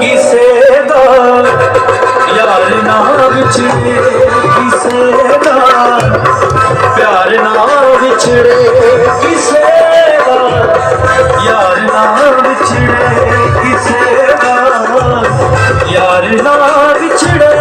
ਕਿਸੇ ਦਾ ਯਾਰ ਨਾ ਵਿਛੜੇ, ਕਿਸੇ ਦਾ ਪਿਆਰ ਨਾ ਵਿਛੜੇ, ਕਿਸੇ ਦਾ ਯਾਰ ਨਾ ਵਿਛੜੇ, ਕਿਸੇ ਦਾ ਯਾਰ ਨਾ ਵਿਛੜੇ।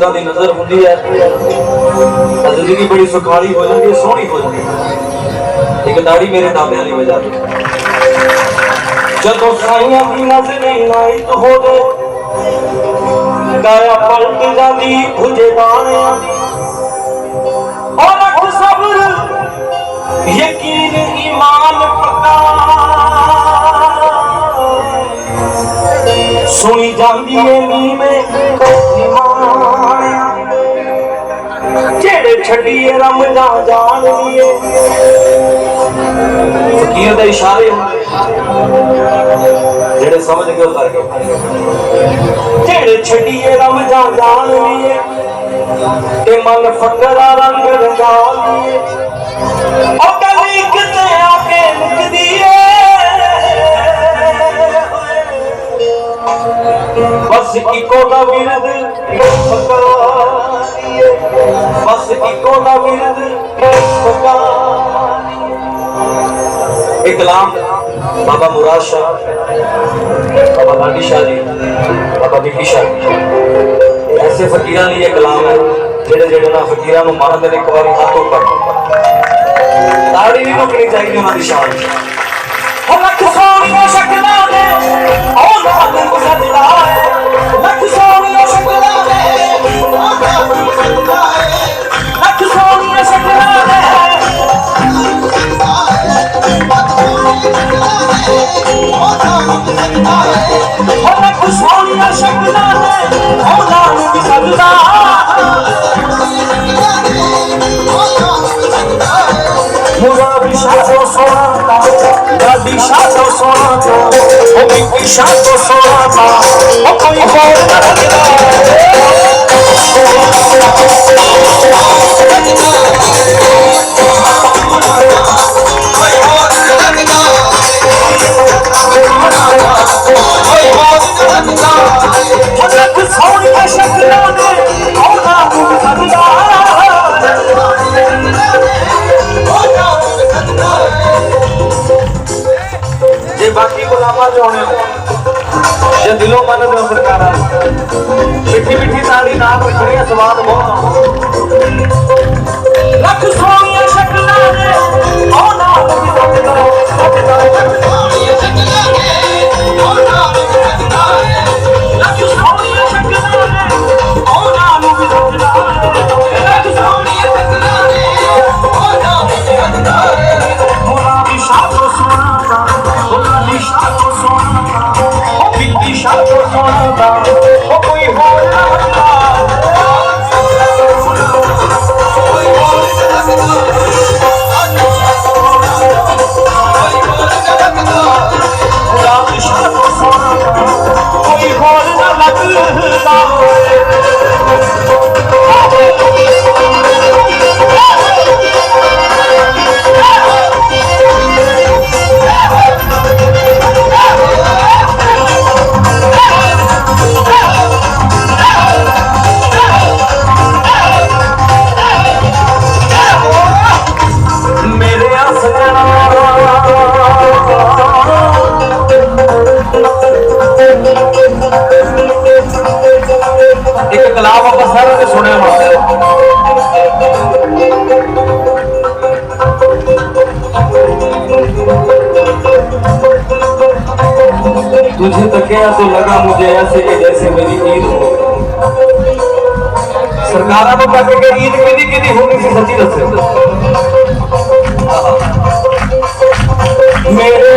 ਜਦੋਂ ਦੀ ਨਜ਼ਰ ਹੁੰਦੀ ਹੈ ਜ਼ਿੰਦਗੀ ਬੜੀ ਸੁਖਾਲੀ ਹੋ ਜਾਂਦੀ ਹੈ, ਸੋਹਣੀ ਹੋ ਜਾਂਦੀ ਹੈ। ਇੱਕ ਦਾੜੀ ਮੇਰੇ ਦਾਮਿਆਂ ਦੀ ਵਜ੍ਹਾ ਤੋਂ ਜਦੋਂ ਸਾਈਆਂ ਦੀ ਨਜ਼ਰ ਹੀ ਨਾ ਕਾਇਆ ਪਲਟ ਜਾਂਦੀ, ਭੁਜੇ ਬਾਣਿਆਂ ਔਰ ਰੱਖ ਸਬਰ, ਯਕੀਨ ਈਮਾਨ ਪੱਕਾ। ਸੁਣੀ ਜਾਂਦੀ ਏ ਨੀਵੇਂ ਨਿਮਾਣਿਆ ਜਿਹੜੇ ਛੱਡੀਏ ਰਮਜ਼ਾਨ ਜਾਣ ਲਈਏ ਫਕੀਰ ਦੇ ਇਸ਼ਾਰੇ ਜਿਹੜੇ ਸਮਝ ਕੇ ਉਤਰ ਗਏ ਜਿਹੜੇ ਛੱਡੀਏ ਰਮਜ਼ਾਨ ਜਾਣ ਲਈਏ ਤੇ ਮਨ ਫਕਰਾ ਰੰਗ ਰੰਗਾ ਲਈਏ ਉਹ ਗੱਲ ਕਿਤੇ ਆ ਕੇ ਮੁਕਦੀ ਏ ਬਸ ਇੱਕੋ ਦਾ ਵਿਰਦ ਫਕਾਰੀਏ ਬਸ ਇੱਕੋ ਦਾ ਵਿਰਦ ਫਕਾਰੀਏ ਇਕਲਾਮ ਬਾਬਾ ਮੁਰਾਦ ਸ਼ਾਹ ਬਾਬਾ ਲਾਡੀ ਸ਼ਾਹ ਜੀ ਬਾਬਾ ਬਿੱਕੀ ਸ਼ਾਹ ਜੀ ਐਸੇ ਫਕੀਰਾਂ ਲਈ ਇਹ ਕਲਾਮ ਹੈ ਜਿਹੜੇ ਜਿਹੜੇ ਨਾ ਫਕੀਰਾਂ ਨੂੰ ਮੰਨਦੇ ਨੇ ਇੱਕ ਵਾਰੀ ਹੱਥ ਉੱਪਰ ਤਾੜੀ ਨਹੀਂ ਰੁਕਣੀ ਚਾਹੀਦੀ ਉਹਨਾਂ ਦੀ ਸ਼ਾਨ ਹੋ ਲੱਖ ਸੋਹਣੀਆਂ ਸ਼ਕਲਾਂ ਦੇ ਉਹ ਲਾਲ ਸਜਦਾ ਹੈ ਲੱਖ ਸੋਹਣੀਆਂ ਸ਼ਕਲਾਂ ਦੇ ਉਹ ਲਾਲ ਸਜਦਾ ਹੈ Oh, my God. جی، باقی گلاما جو ہونے یہ دلوں من مٹھی مٹھی ساری نام رکھنی ہے سواد بہت Shut your phone down. Oh, we hold on. गया तो लगा मुझे ऐसे कि जैसे मेरी ईद हो सरकारा को कहते कि ईद किदी किदी होगी से सच्ची दसे मेरे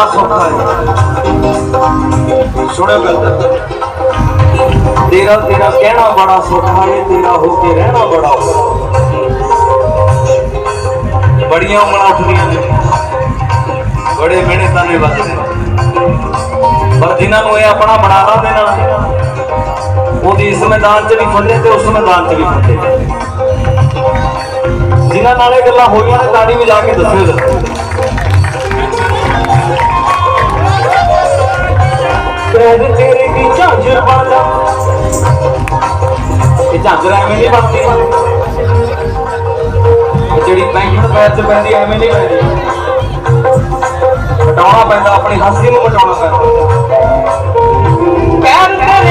ਬੜਾ ਸੌਖਾ ਹੈ। ਸੁਣਿਓ ਗੱਲ ਤੇਰਾ ਤੇਰਾ ਕਹਿਣਾ ਬੜਾ ਸੌਖਾ ਹੈ ਤੇਰਾ ਹੋ ਕੇ ਰਹਿਣਾ ਬੜਾ ਔਖਾ ਬੜੀਆਂ ਉਮਰਾਂ ਉੱਠਦੀਆਂ ਨੇ। ਬੜੇ ਮਿਹਣੇ ਤਾਨੇ ਵੱਜਦੇ ਪਰ ਜਿਨ੍ਹਾਂ ਨੂੰ ਇਹ ਆਪਣਾ ਬਣਾਵਾ ਦੇਣਾ, ਉਹਦੀ ਇਸ ਮੈਦਾਨ 'ਚ ਵੀ ਫਤਿਹ ਤੇ ਉਸ ਮੈਦਾਨ 'ਚ ਵੀ ਫਤਿਹ। ਜਿਨ੍ਹਾਂ ਨਾਲ ਇਹ ਗੱਲਾਂ ਹੋਈਆਂ ਨੇ ਤਾੜੀ ਵਜਾ ਕੇ ਦੱਸਿਓ ਜਰਾ ਤੇਰੇ ਦੀ ਝਾਂਜਰ ਬਣ ਇਹ ਝਾਂਜਰ ਐਵੇਂ ਨਹੀਂ ਬਣਦੀ। ਜਿਹੜੀ ਪੈਂਟ ਪੈਰ 'ਚ ਪੈਂਦੀ ਐਵੇਂ ਨਹੀਂ ਪੈਂਦੀ ਹਟਾਉਣਾ ਪੈਂਦਾ, ਆਪਣੀ ਹੱਸੀ ਨੂੰ ਮਟਾਉਣਾ ਪੈਂਦਾ। ਕਹਿਣ ਤੇਰੇ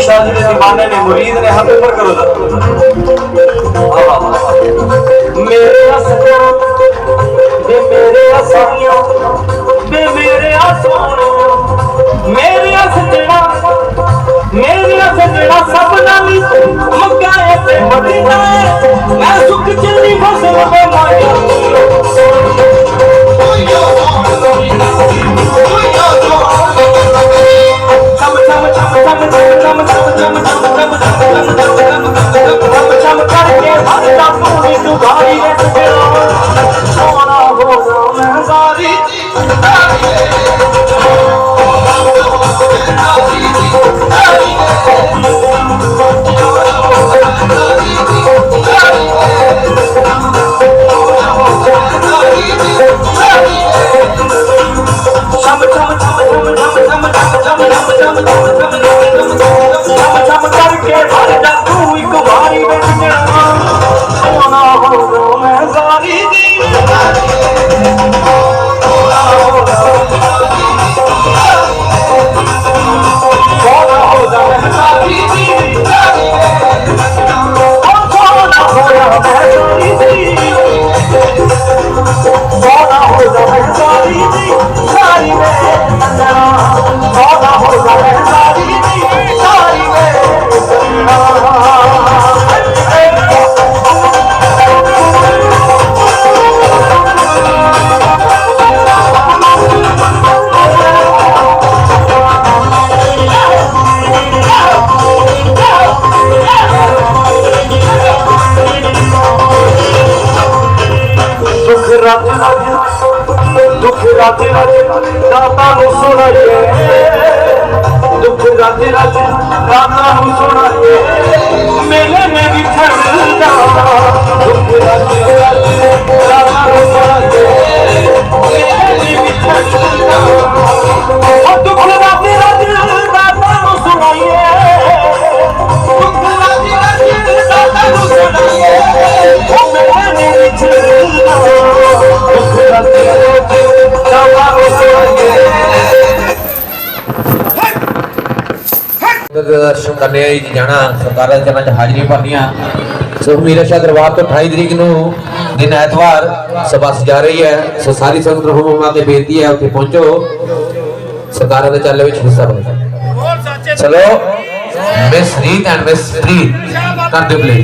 ईशा जी के जमाने में मुरीद ने हाथ ऊपर करो मेरे हसनो बे मेरे हसानियो बे मेरे हसोनो मेरे हस जड़ा मेरे हस जड़ा सब नाली मक्का है ते मदीना है मैं सुख चली फसल में माया coming, coming, coming, coming, coming, coming, coming, coming, coming, coming, coming, coming, coming, coming, coming, coming, coming, coming, ਕੰਨਿਆ ਜੀ ਜਾਣਾ। ਸਰਦਾਰਾਂ ਦੇ ਚਰਨਾਂ 'ਚ ਹਾਜ਼ਰੀ ਭਰਨੀਆਂ। ਸੋ ਮੀਰਾ ਸ਼ਾਹ ਦਰਬਾਰ ਤੋਂ 28 ਤਰੀਕ ਨੂੰ ਦਿਨ ਐਤਵਾਰ ਸਭਾ ਜਾ ਰਹੀ ਹੈ। ਸੋ ਸਾਰੀ ਸੰਗਤ ਨੂੰ ਉਹਨਾਂ ਤੇ ਬੇਨਤੀ ਹੈ, ਉੱਥੇ ਪਹੁੰਚੋ। ਸਰਦਾਰਾਂ ਦੇ ਚੱਲ ਵਿੱਚ ਹਿੱਸਾ ਬਣੋ। ਚਲੋ miss Reet and miss Reet ਕਰਦੇ ਪਲੇ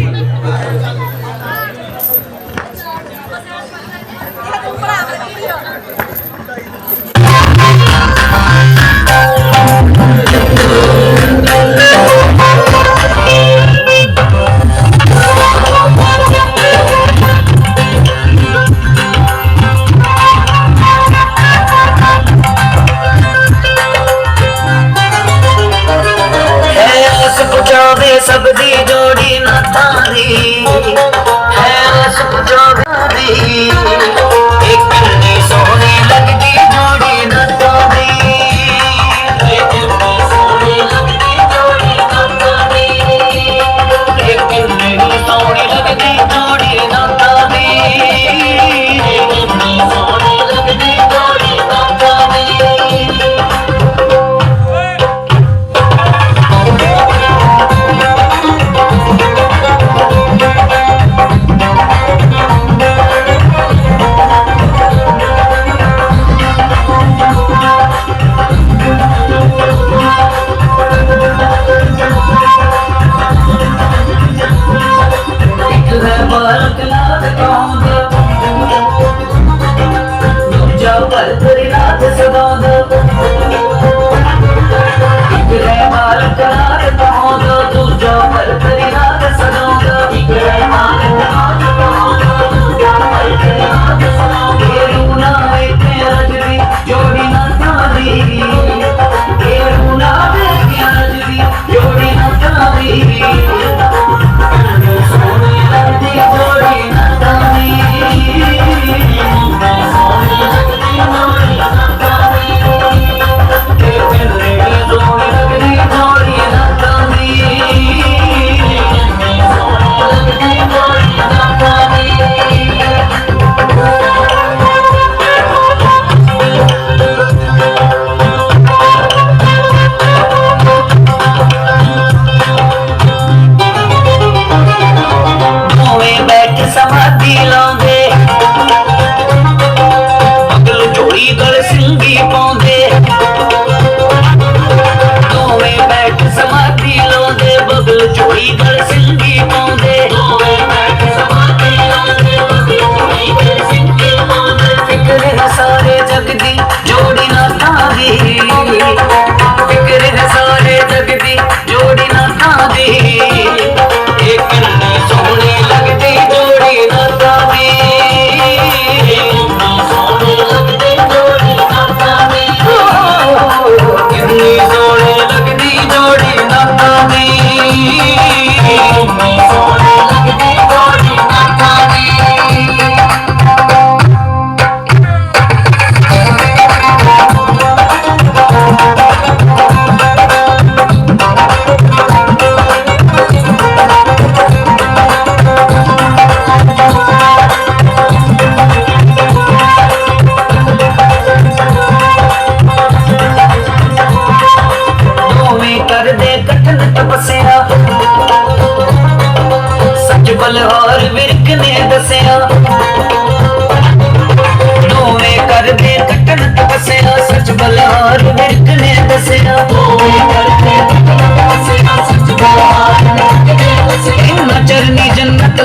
ਇੱਕ ਨੇ ਦੱਸਿਆ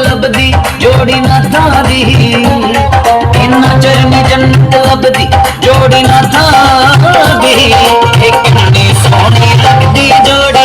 ਲੱਭਦੀ, ਜੋੜੀ ਨਾਥਾਂ ਦੀ ਇਹਨਾਂ ਚਰਨੀ ਜੰਨਤ ਲੱਭਦੀ, ਜੋੜੀ ਨਾਥਾਂ ਦੀ ਇੱਕ ਨੇ ਸੋਹਣੀ ਲੱਗਦੀ, ਜੋੜੀ